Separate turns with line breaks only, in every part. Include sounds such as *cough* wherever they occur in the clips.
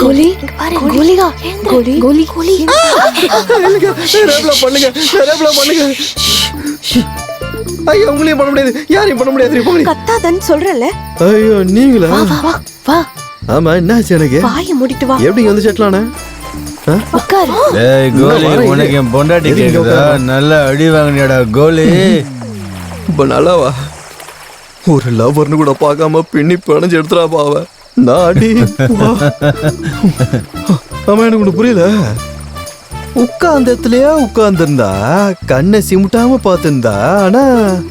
கோலி? கோலிகா. கோலி? கோலி? கோலி.
ரேப்ல பண்ணுங்க. ரேப்ல பண்ணுங்க. ஐயோ உங்களையும் பண்ண முடியாது. யாரையும் பண்ண முடியாது. போங்க.
கத்தாதன்னு சொல்றல
ஐயோ நீங்களா?
வா
ஆமா என்னாச்சு எனக்கு?
வாய மூடிட்டு வா.
எப்படி வந்து செட்டிலான
உட்காரு.
ஏய் கோலி. உனக்கு என் பொண்டாட்டி கேக்குதா? நல்லா அடி கோலி.
இப்ப நல்லாவா ஒரு லவர்னு கூட பார்க்காம பின்னி பிணைஞ்சு எடுத்துறாப்பா அவ நாடி அவன் எனக்கு புரியல உட்கார்ந்த இடத்துலயே உட்கார்ந்துருந்தா? கண்ணை சிமிட்டாம பார்த்திருந்தா? ஆனா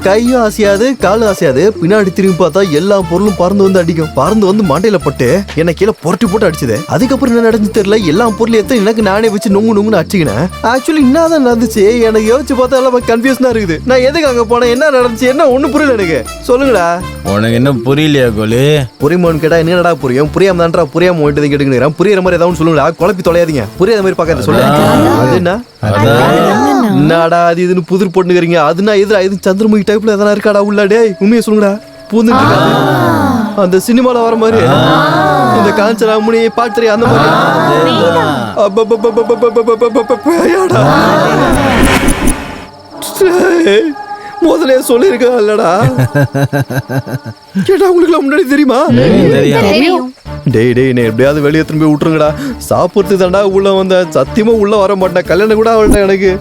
கையும் அசையாது காலும் அசையாது. பின்னாடி திரும்பி பார்த்தா எல்லா பொருளும் பறந்து வந்து அடிக்கும். பறந்து வந்து மண்டையில பட்டு என்ன கீழே புரட்டி போட்டு அடிச்சது. அதுக்கப்புறம் என்ன நடந்து தெரியல? எல்லா பொருளையும் எடுத்து எனக்கு நானே வச்சு நொங்கு நொங்குன்னு அடிச்சுக்கினேன். ஆக்சுவலி என்னதான் நடந்துச்சு. எனக்கு யோசிச்சு பார்த்தா எல்லாம் கன்ஃபியூஷனா இருக்குது. நான் எதுக்கு அங்க போனேன்? என்ன நடந்துச்சு? என்ன ஒண்ணும் புரியல எனக்கு. சொல்லுங்கடா.
உனக்கு என்ன புரியலையா கோலி?
புரியுமான்னு கேட்டா என்னடா புரியும்? புரியாம தான்டா புரியாம போயிட்டு கேட்டுக்கிறேன் புரியுற மாதிரி ஏதாவது சொல்லுங்களா குழப்பி தொலையாதீங்க. புரியாத மாதிரி பார்க்காத சொல்லுங்க அதுனா? என்னடா அது இதுன்னு புதிர் பொண்ணுக்கிறீங்க அதுனா எதிரா இது சந்திரமுகி டைப்ல எதனா இருக்காடா உள்ள? உண்மையை சொல்லுங்கடா. பூந்துட்டு அந்த சினிமால வர மாதிரி. இந்த காஞ்சனா முனி பாட்டு அந்த மாதிரி. முதல்ல சொல்லியிருக்கா கேட்டா உங்களுக்கு முன்னாடி தெரியுமா?
தெரியும்
டேய் டேய் நீ எப்படியாவது வெளியே திரும்பி விட்டுருங்கடா. சாப்பிட்டு தாண்டா உள்ள வந்த. சத்தியமா உள்ள வர மாட்டேன். கல்யாணம் கூட அவள்கிட்ட எனக்கு.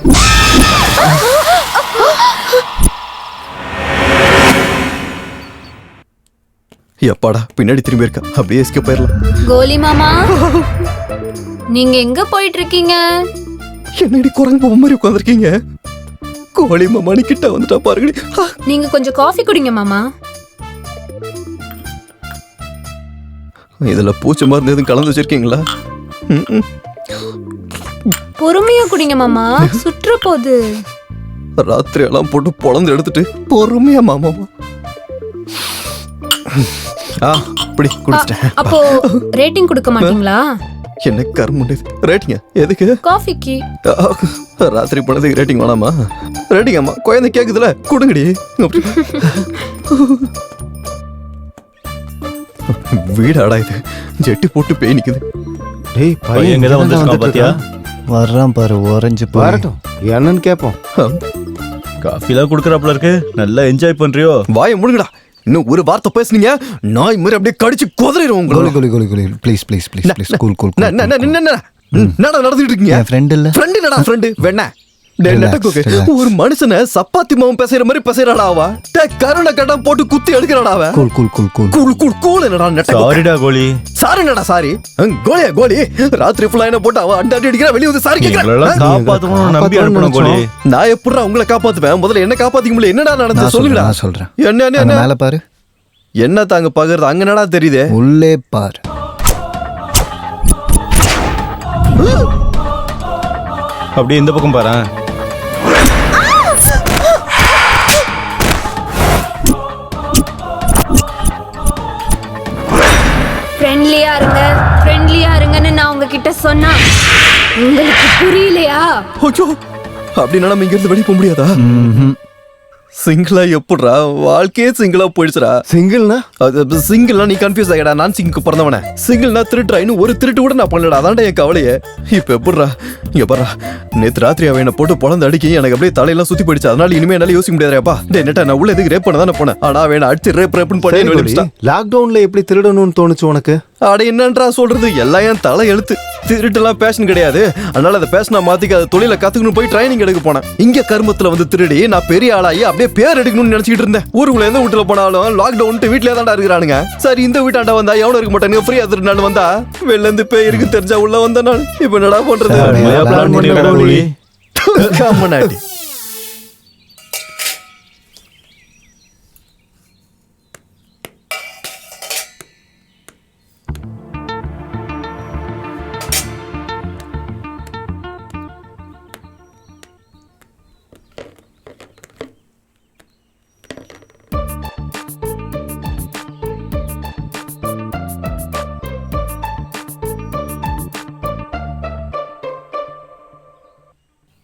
எப்பாடா பின்னாடி திரும்பி இருக்கா. அப்படியே எஸ்கே போயிடலாம்
கோலி மாமா நீங்க எங்க போயிட்டு இருக்கீங்க?
என்னடி குரங்கு பொம்மை மாதிரி உட்காந்துருக்கீங்க கோழி கிட்ட வந்துட்டா பாருங்கடி. ஆ,
நீங்க கொஞ்சம் காஃபி குடிங்க மாமா.
இதுல பூச்சி மருந்து எதுவும் கலந்து வச்சிருக்கீங்களா.
பொறுமையா குடிங்க மாமா. சுற்ற போகுது
ராத்திரி எல்லாம் போட்டு பொழந்து எடுத்துட்டு பொறுமையா மாமாமா ஆ இப்படி குடிச்சிட்டேன்.
அப்போ ரேட்டிங் கொடுக்க மாட்டீங்களா?
என்ன கருமுண்டு ரேட்டிங்க எதுக்கு?
காஃபிக்கு.
ராத்திரி போனதுக்கு ரேட்டிங் வேணாமா? ரேட்டிங் அம்மா குழந்தை கேக்குதுல கொடுங்கடி. அப்படி. வீடாடா இது. ஜெட்டி போட்டு பேய் நிக்குது.
டேய்
பையன் இங்கதான் வந்திருக்கான் பாத்தியா?
வர்றான் பாரு உறைஞ்சு போய்
வரட்டும். என்னன்னு கேட்போம்
ஆ,
காஃபிலாம் குடுக்கறாப்ல இருக்கு. நல்லா என்ஜாய் பண்றியோ?
வாயை முடுங்கடா. இன்னும் ஒரு வார்த்தை பேசுனீங்க நாய் மாதிரி அப்படியே கடிச்சு குதறிடும்
Kohli Kohli Kohli Kohli please please please please cool cool
நடந்துட்டு இருக்கீங்க
ஃப்ரெண்ட் இல்ல
ஃப்ரெண்டு என்னடா ஃப்ரெண்டு வேணா ஒரு மனுஷனை சப்பாத்தி மாவும் பேசுற மாதிரி பேசுறாடா அவ கருணை கட்டா போட்டு குத்தி எடுக்கிறாடா அவ
cool cool cool cool
cool cool cool என்னடா நெட்டக்கு
சாரிடா கோலி.
சாரி என்னடா சாரி கோலியா கோலி. ராத்திரி ஃபுல்லா என்ன போட்டு அவ அண்ட அடி அடிக்கிறா வெளிய வந்து சாரி கேக்குறா
காப்பாத்தணும்னு நம்பி அனுப்பணும் கோலி.
நான் எப்படிடா உங்களை காப்பாத்துவேன்? முதல்ல என்ன காப்பாத்திக்க முடியல. என்னடா நடந்து
நான் சொல்றேன்.
என்ன என்ன
மேல பாரு.
என்ன தாங்க பகறது அங்க என்னடா தெரியுது?
உள்ளே பாரு.
அப்படியே இந்த பக்கம் பாரு
ஃப்ரெண்ட்லியா இருங்க. ஃப்ரெண்ட்லியா இருங்கன்னு நான் உங்ககிட்ட சொன்னா உங்களுக்கு புரியலையா?
அப்படின்னா நம்ம இங்க இருந்து வெளிய போக முடியாதா? சிங்கிளா எப்படிடா? வாழ்க்கையே சிங்கிளா போயிடுச்சுடா.
சிங்கிள்னா
அது சிங்கிள்னா நீ கன்ஃபியூஸ் ஆகிடா. நான் சிங்குக்கு பிறந்தவனே. சிங்கிள்னா திருட்டுறா இன்னும் ஒரு திருட்டு கூட நான் பண்ணலடா. அதான்டா என் கவலையே. இப்ப எப்படிடா? இங்க பாரு நேத்து ராத்திரி அவன் என்ன போட்டு பொழந்து அடிக்கி எனக்கு அப்படியே தலையெல்லாம் சுத்தி போயிடுச்சு. அதனால இனிமே என்னால யோசிக்க முடியாதுப்பா டே நெட்டா நான் உள்ள எதுக்கு ரேப் பண்ண தானே போனேன்? ஆனா அவன் அடிச்சு ரேப் ரேப்னு பண்ணி.
லாக்டவுன்ல எப்படி திருடணும்னு தோணுச்சு உனக்கு?
அட என்னன்றா சொல்றது? எல்லாம் என் தலை எழுத்து திருட்டுலாம் பேஷன் கிடையாது. அதனால அதை பேஷனா மாத்திக்க அதை தொழில கத்துக்கணும் போய் ட்ரைனிங் எடுக்க போனேன். இங்க கருமத்துல வந்து திருடி நான் பெரிய ஆளாகி அப்படியே பேர் எடுக்கணும்னு நினைச்சிட்டு இருந்தேன். ஊருக்குள்ள எந்த வீட்டுல போனாலும் லாக்டவுன் வீட்லயே தான்டா இருக்கிறானுங்க. சரி இந்த வீட்டாண்ட வந்தா எவனும் இருக்க மாட்டானுங்க ஃப்ரீயா திருநாள் வந்தா வெளில இருந்து பேய் இருக்கு தெரிஞ்சா உள்ள வந்த நான். இப்ப என்னடா பண்றது?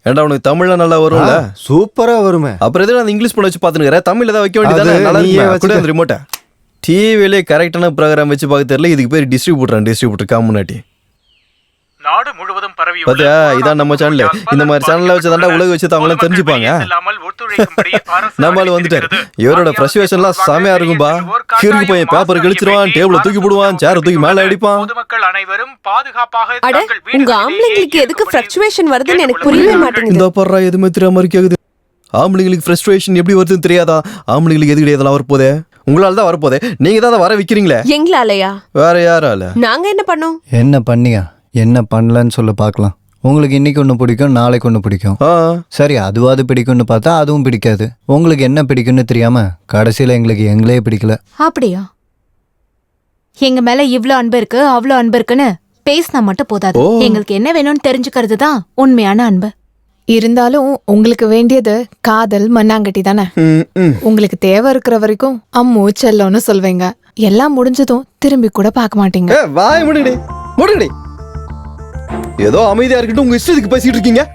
ஏன்டா உனக்கு தமிழ்ல நல்லா வரும்ல?
சூப்பரா வருமே.
அப்புறம் எதுக்கு அந்த இங்கிலீஷ் பண்ண வச்சு பாத்துக்கிறேன் தமிழ்ல தான் வைக்க வேண்டியதானே நல்லா அந்த ரிமோட்டை டிவிலே கரெக்டான ப்ரோக்ராம் வச்சு பார்க்க தெரியல. இதுக்கு பேர் டிஸ்ட்ரிபியூட்டர் டிஸ்ட்ரிபியூட்டர் காமுனாட்டி
நாடு முழுவதும் பரவி
பாத்தியா, இதான் நம்ம channel. இந்த மாதிரி channel வச்சு தாண்டா உலக வச்சு அவங்களாம் தெரிஞ்சுப்பாங்க. *laughs* நம்மால் வந்துட்டாரு. இவரோட ஃப்ரஸ்ட்ரேஷன்லாம் செமையா இருக்கும்பா. கிறுக்கு பையன் பேப்பர் கிழிச்சிருவான் டேபிள தூக்கி போடுவான் சேரை தூக்கி மேல அடிப்பான்.
பொதுமக்கள் அனைவரும் பாதுகாப்பாக
அட
தங்கள்
உங்க ஆம்பளைங்களுக்கு எதுக்கு ஃபிளக்சுவேஷன் வருதுன்னு எனக்கு புரியவே மாட்டேங்குது.
இந்த பர்றா எதுவுமே தெரியாம மாதிரி கேக்குது ஆம்பளைங்களுக்கு ஃப்ரஸ்ட்ரேஷன் எப்படி வருதுன்னு தெரியாதா? ஆம்பளைங்களுக்கு எது கிடையாது இதெல்லாம் வரப்போதே உங்களால தான் வரப்போதே நீங்க தான் வர வைக்கிறீங்களே?
எங்களாலயா?
வேற யாரால?
நாங்க என்ன பண்ணோம்?
என்ன பண்ணியா? என்ன பண்ணலன்னு சொல்ல பார்க்கலாம். உங்களுக்கு இன்னைக்கு ஒன்று பிடிக்கும் நாளைக்கு ஒன்று பிடிக்கும்.
ஆ.
சரி அதுவாது பிடிக்கும்னு பார்த்தா அதுவும் பிடிக்காது. உங்களுக்கு என்ன பிடிக்கும்னு தெரியாம கடைசியில் எங்களுக்கு எங்களே பிடிக்கல.
அப்படியா? எங்க மேல இவ்ளோ அன்பு இருக்கு அவ்ளோ அன்பு இருக்குன்னு பேசினா மட்டும் போதாது. எங்களுக்கு என்ன வேணும்னு தெரிஞ்சுக்கிறது தான் உண்மையான அன்பு.
இருந்தாலும் உங்களுக்கு வேண்டியது காதல் மண்ணாங்கட்டி தானே. உங்களுக்கு தேவை இருக்கிற வரைக்கும் அம்மு செல்லோன்னு சொல்வீங்க. எல்லாம் முடிஞ்சதும் திரும்பி கூட பார்க்க மாட்டீங்க.
வாய் முடுங்கடி முடுங்கடி ஏதோ அமைதியா இருக்கட்டும் உங்க இஷ்டத்துக்கு பேசிட்டு இருக்கீங்க.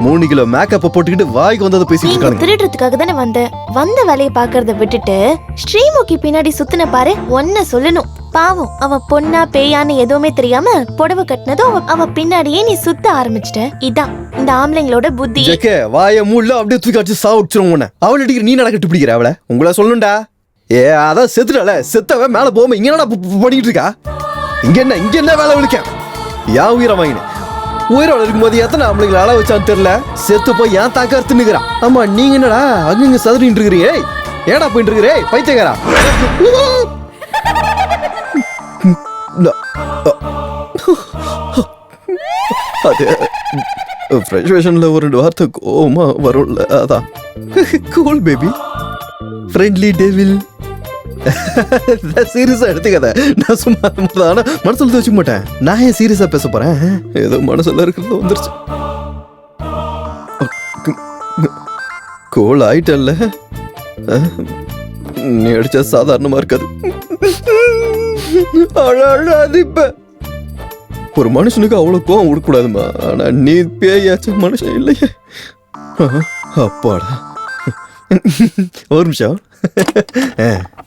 மூணு கிலோ மேக்கப்பை போட்டுக்கிட்டு வாய்க்கு வந்ததை பேசிட்டு
நீங்க திருடுறதுக்காக தானே வந்த வந்த வேலையை பாக்குறத விட்டுட்டு ஸ்ரீமுகி பின்னாடி சுத்தின பாரு ஒன்ன சொல்லணும். பாவம் அவ பொண்ணா பேயான்னு எதுவுமே தெரியாம புடவை கட்டினதும் அவ- அவ பின்னாடியே நீ சுத்த ஆரம்பிச்சிட்ட. இதான் இந்த ஆம்பளைங்களோட புத்தி.
ஜெக்கே வாய மூடல அப்படியே தூக்கி அடிச்சு சாவிச்சிரும் உன்னை. அவள் அடிக்கிற நீ நடக்கட்டு பிடிக்கிற அவளை? உங்களை சொல்லணும்டா. ஏ அதான் செத்துட்டால செத்தவ மேல போகாம இங்க என்னடா ப- ப- பண்ணிட்டு இருக்கா? இங்க என்ன இங்க என்ன வேலை விളിக்க ஏன் உயிரை வாங்கினேன் உயிரோட இருக்கும்போது எத்தனை ஆம்பளைங்களை அள வச்சான்னு தெரியல. செத்து போய் ஏன் தாக்க அறுத்துனுக்குறான் ஆமா நீங்க என்னடா அங்க இங்க சதுரிட்டு இருக்கிறீங்க ஏடா போயிட்டு இருக்கிறே பைத்தியக்காரா? அது ஃப்ரெஷ்வேஷன்ல ஒரு ரெண்டு வார்த்தை கோமா வரும்ல அதான். கூல் பேபி ஃப்ரெண்ட்லி டேவில் சீரியஸா எடுத்துக்காத. நான் சும்மா ஆனா மனசுல வச்சுக்க மாட்டேன் நான் ஏன் சீரியஸா பேச போறேன்? ஏதோ மனசுல இருக்கிறது வந்துருச்சு. கோல் ஆயிட்டல்ல நீ அடிச்சா சாதாரணமா இருக்காது. அழாது இப்ப ஒரு மனுஷனுக்கு அவ்வளோ கோவம் விடக்கூடாதுமா ஆனா நீ பேயாச்சும் மனுஷன் இல்லையே. அப்பாடா. ஒரு நிமிஷம்.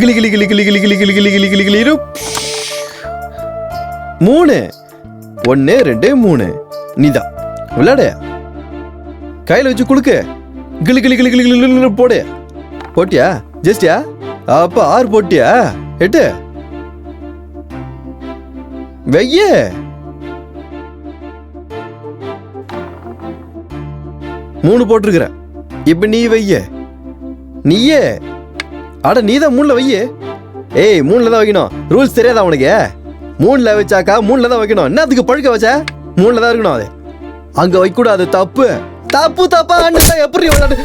கிளி கிளி கிளி கிளி கிளி கிளி கிளி கிளி கிளி கிளி கிளி இரு. மூணு ஒன்று ரெண்டு மூணு நீதான் விளையாடு கையில் வச்சு கொடுக்கு கிளி கிளி கிளி கிளி கிளி கிளி போடு போட்டியா ஜஸ்டியா அப்ப ஆறு போட்டியா எட்டு வெய்ய மூணு போட்டிருக்கிற இப்ப நீ வைய நீயே அட நீ தான் மூணில் வையே. ஏய் மூணில் தான் வைக்கணும். ரூல்ஸ் தெரியாதா உனக்கு? மூணில் வச்சாக்கா மூணில் தான் வைக்கணும். என்னத்துக்கு பழுக்க வச்ச? மூணில் தான் இருக்கணும் அது. அங்கே வைக்கக்கூடாது தப்பு. தப்பு தப்பா? அண்ணன் எப்படி விளையாடு?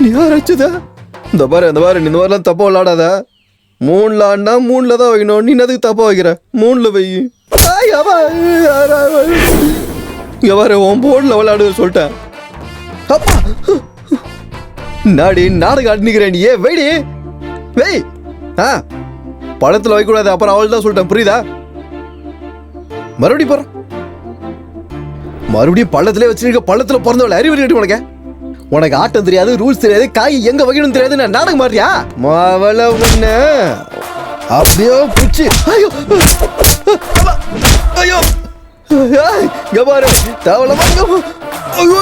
நீ யாராச்சுதா? இந்த பாரு இந்த பாரு நீ இந்த மாதிரிலாம் தப்பா விளாடாத மூணில் ஆண்டா மூணில் தான் வைக்கணும். நீ என்னதுக்கு தப்பா வைக்கிற? மூணில் வை. ஆய், அவா, பாரு உன் போர்டில் விளையாடுன்னு சொல்லிட்டேன். அப்பா! நாடி நாடகம் அடிக்கிறேன் நீ. ஏ வெடி! வெய்! ஆ படத்தில் வைக்கக்கூடாது அப்புறம் அவள் தான் சொல்லிட்டேன் புரியுதா? மறுபடியும் போகிறேன் மறுபடியும் பள்ளத்திலே வச்சிருக்க பள்ளத்தில் பிறந்தவள அறிவு கட்டி உனக்கு. உனக்கு ஆட்டம் தெரியாது ரூல்ஸ் தெரியாது காய் எங்க வைக்கணும் தெரியாது நான் நாடகம் மாறியா மாவள ஒண்ணு. அப்படியோ பிடிச்சி ஐயோ! ஐயோ! இங்க பாரு. தேவலமா இங்க ஐயோ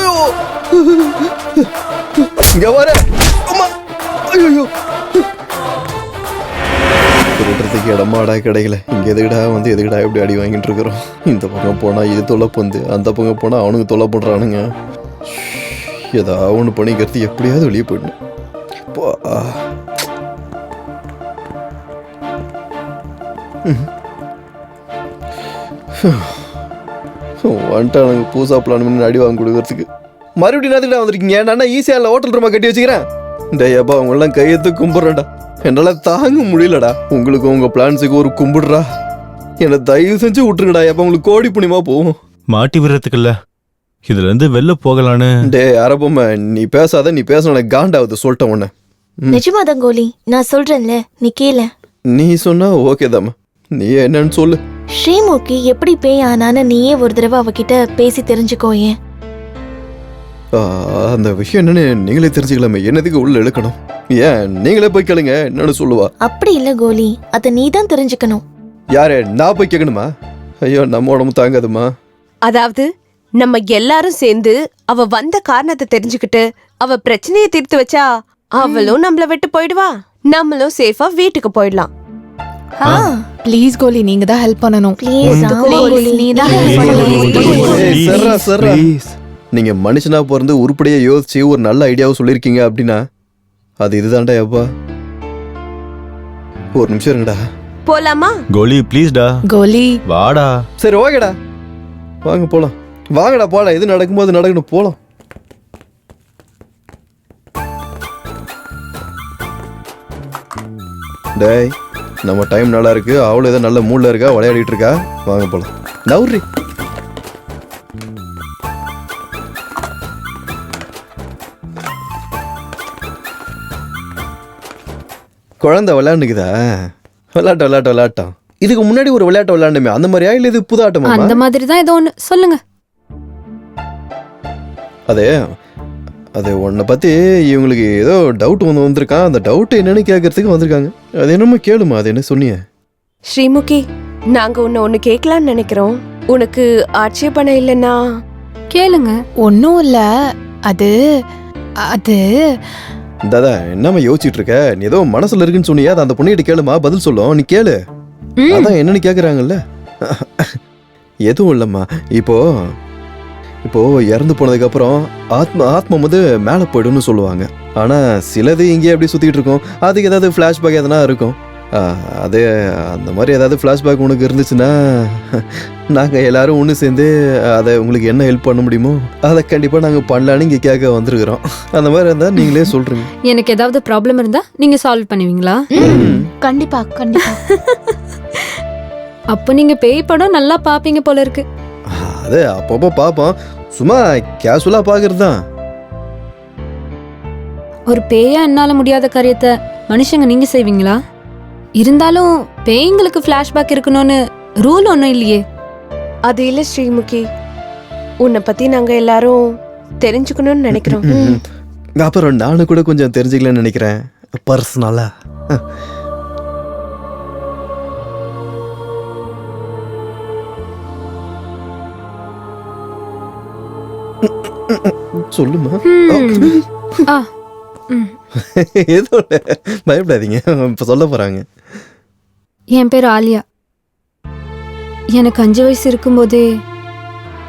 இங்க பாரு. அம்மா. ஐயோ திருடுறதுக்கு இடமாடா கிடைக்கல. இங்க எதுக்கடா வந்து எதுக்கடா இப்படி அடி வாங்கிட்டு இருக்கிறோம்? இந்த பக்கம் போனா இது தொலை பந்து அந்த பக்கம் போனா அவனுக்கு தொலை பண்றானுங்க ஏதாவது ஒன்று பண்ணிக்கிறது எப்படியாவது வெளியே போயிடணும். பா. வந்துட்டானுங்க பூசா பிளான் பண்ணி அடி வாங்கி கொடுக்கறதுக்கு. மறுபடியும் நேரத்துக்கு வந்திருக்கீங்க? நான் ஈஸியாக இல்லை ஹோட்டல் ரூமா கட்டி வச்சுக்கிறேன். டேய் அப்பா அவங்க எல்லாம் கையெழுத்து கும்பிடுறேன்டா. என்னால தாங்க முடியலடா. உங்களுக்கு உங்க பிளான்ஸுக்கு ஒரு கும்பிடுறா. என்னை தயவு செஞ்சு விட்டுருங்கடா. அப்ப உங்களுக்கு கோடி புண்ணியமா போகும்.
மாட்டி விடுறதுக்கு இல்ல இதுல இருந்து வெளில போகலான்னு.
டேய் அரபம்மா நீ பேசாத நீ பேசின காண்டாவது சொல்லிட்டேன் உன்னை. ம்.
நிஜமாதான் கோலி நான் சொல்றேன்ல நீ கேள.
நீ சொன்னா ஓகே தாம்மா. நீ என்னன்னு சொல்லு.
ஸ்ரீமுகி எப்படி பேய் ஆனான்னு நீயே ஒரு தடவை அவகிட்ட பேசி தெரிஞ்சுக்கோ ஏன்?
ஆ, அந்த விஷயம் என்னன்னு நீங்களே தெரிஞ்சுக்கலாமே. என்னதுக்கு உள்ள இழுக்கணும்? ஏன்? நீங்களே போய் கேளுங்க என்னன்னு சொல்லுவா.
அப்படி இல்ல கோலி. அதை நீ தான் தெரிஞ்சுக்கணும்.
யாரு நான் போய் கேட்கணுமா ஐயோ நம்ம உடம்பு தாங்காதுமா.
அதாவது நம்ம எல்லாரும் சேர்ந்து அவ வந்த காரணத்தை தெரிஞ்சுக்கிட்டு அவ பிரச்சனையை தீர்த்து வச்சா அவளும் நம்மள விட்டு போயிடுவா. நம்மளும் சேஃபா வீட்டுக்கு போயிடலாம்.
ப்ளீஸ் கோலி நீங்க தான் ஹெல்ப் பண்ணணும்.
ப்ளீஸ் கோலி.
நீ தான்
ஏய், சர்ரா சர்ரா நீங்க மனுஷனா பிறந்து உருப்படியா யோசிச்சு ஒரு நல்ல ஐடியாவை சொல்லியிருக்கீங்க அப்படின்னா அது இதுதான்டா எப்பா. ஒரு நிமிஷம் இருங்கடா.
போலாமா?
கோலி ப்ளீஸ்டா
கோலி.
வாடா.
சரி ஓகேடா. வாங்க போலாம். வாங்கடா போலாம் எது நடக்கும்போது நடக்கணும். போலாம். டேய். நம்ம டைம் நல்லா இருக்கு. அவளும் ஏதோ நல்ல மூட்ல இருக்கா? விளையாடிட்டு இருக்கா? வாங்க போலாம். நவுரி குழந்தை விளையாண்டுக்குதா? விளையாட்டம் விளையாட்டம் விளையாட்டம் இதுக்கு முன்னாடி ஒரு விளையாட்டு விளையாண்டுமே. அந்த மாதிரியா? இல்ல இது புது ஆட்டமா?
அந்த மாதிரி தான் ஏதோ ஒன்று சொல்லுங்க.
அது? அது உன்னை பத்தி இவங்களுக்கு ஏதோ டவுட் வந்து வந்திருக்கான் அந்த டவுட் என்னன்னு கேட்கறதுக்கு வந்திருக்காங்க. அது என்னமோ கேளுமா அது என்ன சொன்னிய?
ஸ்ரீமுகி நாங்க உன்னை ஒண்ணு கேட்கலாம்னு நினைக்கிறோம். உனக்கு ஆட்சேபணம் இல்லைன்னா?
கேளுங்க.
ஒன்றும் இல்ல. அது அது.
தாதா என்னம்மா யோசிச்சுட்டு இருக்க? நீ ஏதோ மனசுல இருக்குன்னு சொன்னியா அது அந்த பொண்ணுகிட்ட கேளுமா பதில் சொல்லும். நீ கேளு. அதான் என்னன்னு கேக்குறாங்கல்ல. எதுவும் இல்லம்மா. இப்போ இப்போ இறந்து போனதுக்கு அப்புறம் ஆத்மா ஆத்மா வந்து மேலே போயிடும்னு சொல்லுவாங்க. ஆனா சிலது இங்கேயே அப்படியே சுத்திட்டு இருக்கும். அதுக்கு ஏதாவது ஃப்ளாஷ்பேக் எதனா இருக்கும். அது அந்த மாதிரி ஏதாவது ஃப்ளாஷ்பேக் உனக்கு இருந்துச்சுன்னா நாங்கள் எல்லாரும் ஒன்று சேர்ந்து அதை உங்களுக்கு என்ன ஹெல்ப் பண்ண முடியுமோ அதை கண்டிப்பாக நாங்கள் பண்ணலான்னு இங்கே கேட்க வந்திருக்கிறோம். அந்த மாதிரி இருந்தால் நீங்களே *laughs* சொல்கிறீங்க
எனக்கு ஏதாவது ப்ராப்ளம் இருந்தா நீங்க சால்வ் பண்ணுவீங்களா?
கண்டிப்பா கண்டிப்பா. *laughs*
அப்போ நீங்க பேய் படம் நல்லா பாப்பீங்க போல இருக்கு.
அது அப்பப்போ பார்ப்போம். சும்மா கேஷுவலாக பார்க்கறது தான்
ஒரு பேயா என்னால முடியாத காரியத்தை மனுஷங்க நீங்க செய்வீங்களா? இருந்தாலும் பேய்ங்களுக்கு ஃப்ளாஷ்பேக் இருக்கணும்னு ரூல் ஒன்றும் இல்லையே.
அது இல்ல ஸ்ரீமுகி. உன்னை பத்தி நாங்க எல்லாரும் தெரிஞ்சுக்கணும்னு நினைக்கிறோம்.
அப்புறம் நானும் கூட கொஞ்சம் தெரிஞ்சுக்கலன்னு நினைக்கிறேன். பர்சனலா சொல்லுமா. *laughs* ஏதோ. பயப்படாதீங்க. இப்ப சொல்ல போறாங்க.
என் பேர் ஆலியா. எனக்கு அஞ்சு வயசு இருக்கும்போதே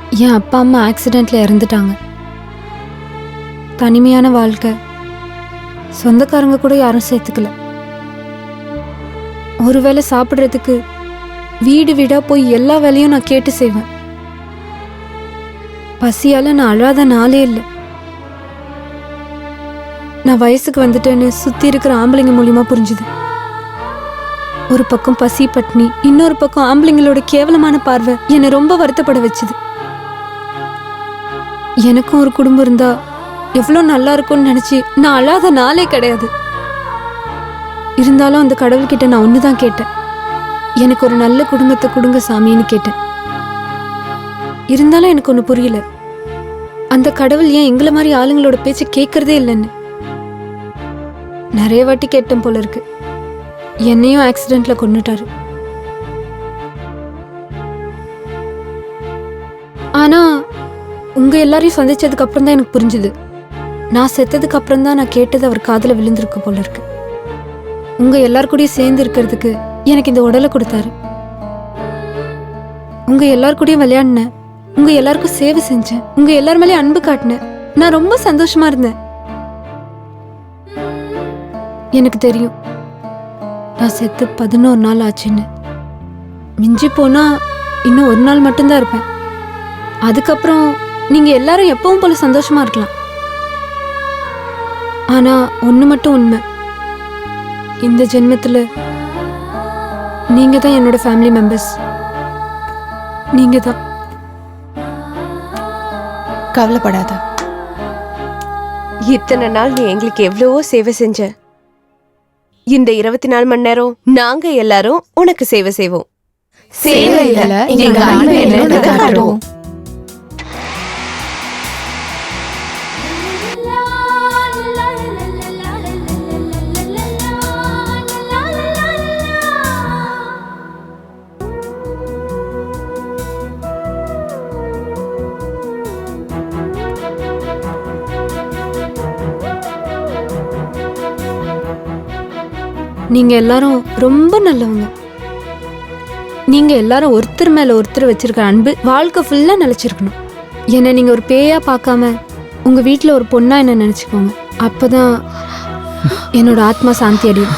என் அப்பா அம்மா ஆக்சிடெண்ட்ல இறந்துட்டாங்க. தனிமையான வாழ்க்கை. சொந்தக்காரங்க கூட யாரும் சேர்த்துக்கல. ஒருவேளை சாப்பிட்றதுக்கு வீடு வீடா போய் எல்லா வேலையும் நான் கேட்டு செய்வேன். பசியால நான் அழாத நாளே இல்லை. நான் வயசுக்கு வந்துட்டேன்னு சுத்தி இருக்கிற ஆம்பளைங்க மூலியமா புரிஞ்சுது. ஒரு பக்கம் பசி பட்னி இன்னொரு பக்கம் ஆம்பளைங்களோட கேவலமான பார்வை என்னை ரொம்ப வருத்தப்பட வச்சுது. எனக்கும் ஒரு குடும்பம் இருந்தா எவ்வளோ நல்லா இருக்கும்னு நினச்சி நான் அழாத நாளே கிடையாது. இருந்தாலும் அந்த கடவுள்கிட்ட நான் ஒன்று தான் கேட்டேன். எனக்கு ஒரு நல்ல குடும்பத்தை கொடுங்க சாமின்னு கேட்டேன். இருந்தாலும் எனக்கு ஒன்று புரியல. அந்த கடவுள் ஏன் எங்களை மாதிரி ஆளுங்களோட பேச்சை கேட்கறதே இல்லைன்னு? நிறைய வாட்டி கேட்டேன் போல இருக்கு. என்னையும் ஆக்சிடென்ட்ல கொண்டுட்டாரு ஆனா உங்க எல்லாரையும் சந்திச்சதுக்கு அப்புறம் தான் எனக்கு புரிஞ்சுது. நான் செத்ததுக்கு அப்புறம் தான் நான் கேட்டது அவர் காதில் விழுந்திருக்கு போல இருக்கு. உங்க எல்லார் கூடயும் சேர்ந்து இருக்கிறதுக்கு எனக்கு இந்த உடலை கொடுத்தாரு. உங்க எல்லார் கூடயும் விளையாடினேன் உங்க எல்லாருக்கும் சேவை செஞ்சேன். உங்க எல்லார் மேலேயும் அன்பு காட்டினேன். நான் ரொம்ப சந்தோஷமா இருந்தேன். எனக்கு தெரியும். நான் செத்து பதினோரு நாள் ஆச்சுன்னு. மிஞ்சி போனா இன்னும் ஒரு நாள் மட்டும்தான் இருப்பேன். அதுக்கப்புறம் நீங்க எல்லாரும் எப்பவும் போல சந்தோஷமா இருக்கலாம். ஆனா ஒன்று மட்டும் உண்மை. இந்த ஜென்மத்தில் நீங்க தான் என்னோட ஃபேமிலி மெம்பர்ஸ் நீங்க தான்
கவலைப்படாத.
இத்தனை நாள் நீ எங்களுக்கு எவ்வளவோ சேவை செஞ்ச. இந்த இருபத்தி நாலு மணி நேரம் நாங்க எல்லாரும் உனக்கு சேவை செய்வோம்.
சேவையில எங்க அன்பு என்னன்னு காட்டுவோம்.
நீங்க எல்லாரும் ரொம்ப நல்லவங்க. நீங்க எல்லாரும் ஒருத்தர் மேல ஒருத்தர் வச்சிருக்க அன்பு வாழ்க்கை ஃபுல்லா நிலைச்சிருக்கணும். என்னை நீங்க ஒரு பேயா பார்க்காம உங்க வீட்டில் ஒரு பொண்ணா என்ன நினைச்சுக்கோங்க. அப்பதான் என்னோட ஆத்மா சாந்தி அடையும்.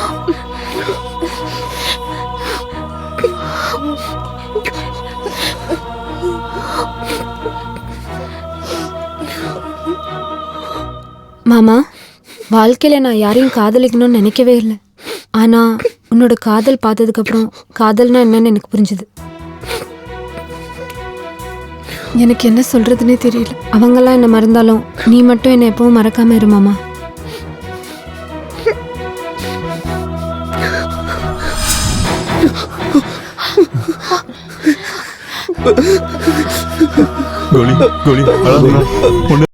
மாமா வாழ்க்கையில நான் யாரையும் காதலிக்கணும்னு நினைக்கவே இல்லை. ஆனா உன்னோட காதல் பார்த்ததுக்கு அப்புறம் காதல்னா என்னன்னு எனக்கு புரிஞ்சுது. எனக்கு என்ன சொல்றதுன்னே தெரியல. அவங்கெல்லாம் என்ன மறந்தாலும் நீ மட்டும் என்னை எப்பவும் மறக்காம இருமாமா
கோலி கோலி